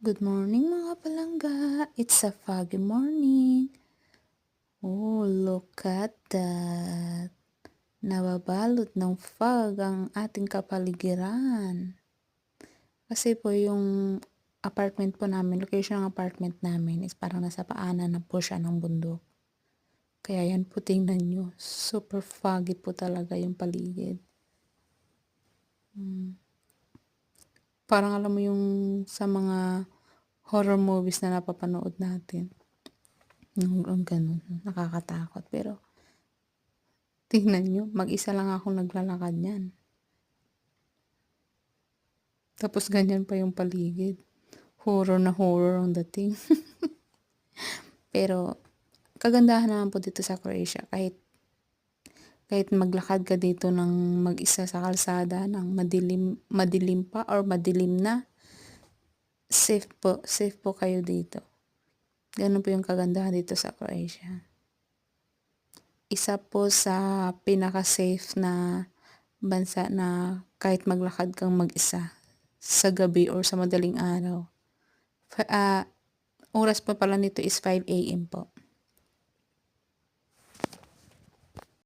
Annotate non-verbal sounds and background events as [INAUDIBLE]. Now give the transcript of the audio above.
Good morning mga palangga. It's a foggy morning. Oh, look at that. Nababalot ng fog ang ating kapaligiran. Kasi po yung apartment po namin, location ng apartment namin is parang nasa paanan na po siya ng bundok. Kaya yan po tingnan nyo. Super foggy po talaga yung paligid. Parang alam mo yung sa mga horror movies na napapanood natin. Yung, yung ganun, nakakatakot. Pero, tingnan nyo, mag-isa lang akong naglalakad yan. Tapos ganyan pa yung paligid. Horror na horror ang dating. [LAUGHS] Pero, kagandahan naman po dito sa Croatia. Kahit kahit maglakad ka dito ng mag-isa sa kalsada ng madilim, madilim pa or madilim na, safe po, safe po kayo dito. Ganun po yung kagandahan dito sa Croatia. Isa po sa pinaka-safe na bansa na kahit maglakad kang mag-isa sa gabi or sa madaling araw. Ah, oras pa pala nito is 5 a.m. po.